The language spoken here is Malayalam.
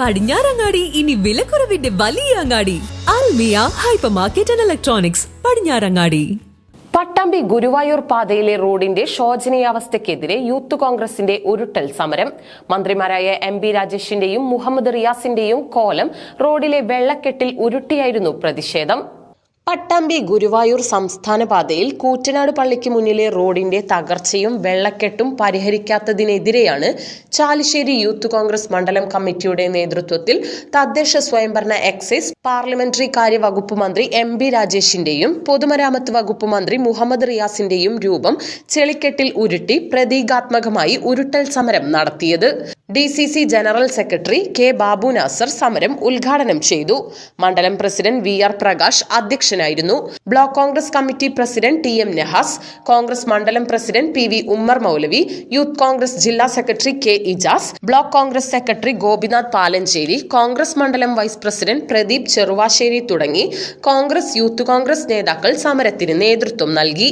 പടിഞ്ഞാറങ്ങാടി ഇനി വിലക്കുറവിന്റെ വലിയ അങ്ങാടി. Almiya hypermarket and electronics Padinjarangadi. Pattambi Guruvayur പാതയിലെ റോഡിന്റെ ശോചനീയാവസ്ഥയ്ക്കെതിരെ യൂത്ത് കോൺഗ്രസിന്റെ ഉരുട്ടൽ സമരം. മന്ത്രിമാരായ എം ബി രാജേഷിന്റെയും മുഹമ്മദ് റിയാസിന്റെയും കോലം റോഡിലെ വെള്ളക്കെട്ടിൽ ഉരുട്ടിയായിരുന്നു പ്രതിഷേധം. പട്ടാമ്പി ഗുരുവായൂർ സംസ്ഥാന പാതയിൽ കൂറ്റനാട് പള്ളിക്ക് മുന്നിലെ റോഡിന്റെ തകർച്ചയും വെള്ളക്കെട്ടും പരിഹരിക്കാത്തതിനെതിരെയാണ് ചാലിശ്ശേരി യൂത്ത് കോൺഗ്രസ് മണ്ഡലം കമ്മിറ്റിയുടെ നേതൃത്വത്തിൽ തദ്ദേശ സ്വയംഭരണ എക്സൈസ് പാർലമെന്ററി കാര്യ വകുപ്പ് മന്ത്രി എം ബി രാജേഷിന്റെയും പൊതുമരാമത്ത് വകുപ്പ് മന്ത്രി മുഹമ്മദ് റിയാസിന്റെയും രൂപം ചെളിക്കെട്ടിൽ ഉരുട്ടി പ്രതീകാത്മകമായി ഉരുട്ടൽ സമരം നടത്തിയത്. D C C general secretary K Babu Nasar സമരം ഉദ്ഘാടനം ചെയ്തു. മണ്ഡലം പ്രസിഡന്റ് വി ആർ പ്രകാശ് അധ്യക്ഷനായിരുന്നു. Block Congress committee president T M Nahas Congress മണ്ഡലം president P V Ummer Moulavi youth Congress ജില്ലാ secretary K Ijas block Congress secretary Gopinath Palancheri Congress മണ്ഡലം വൈസ് പ്രസിഡന്റ് പ്രദീപ് ചെറുവാശ്ശേരി തുടങ്ങി. കോൺഗ്രസ് യൂത്ത് കോൺഗ്രസ് നേതാക്കൾ സമരത്തിന് നേതൃത്വം നൽകി.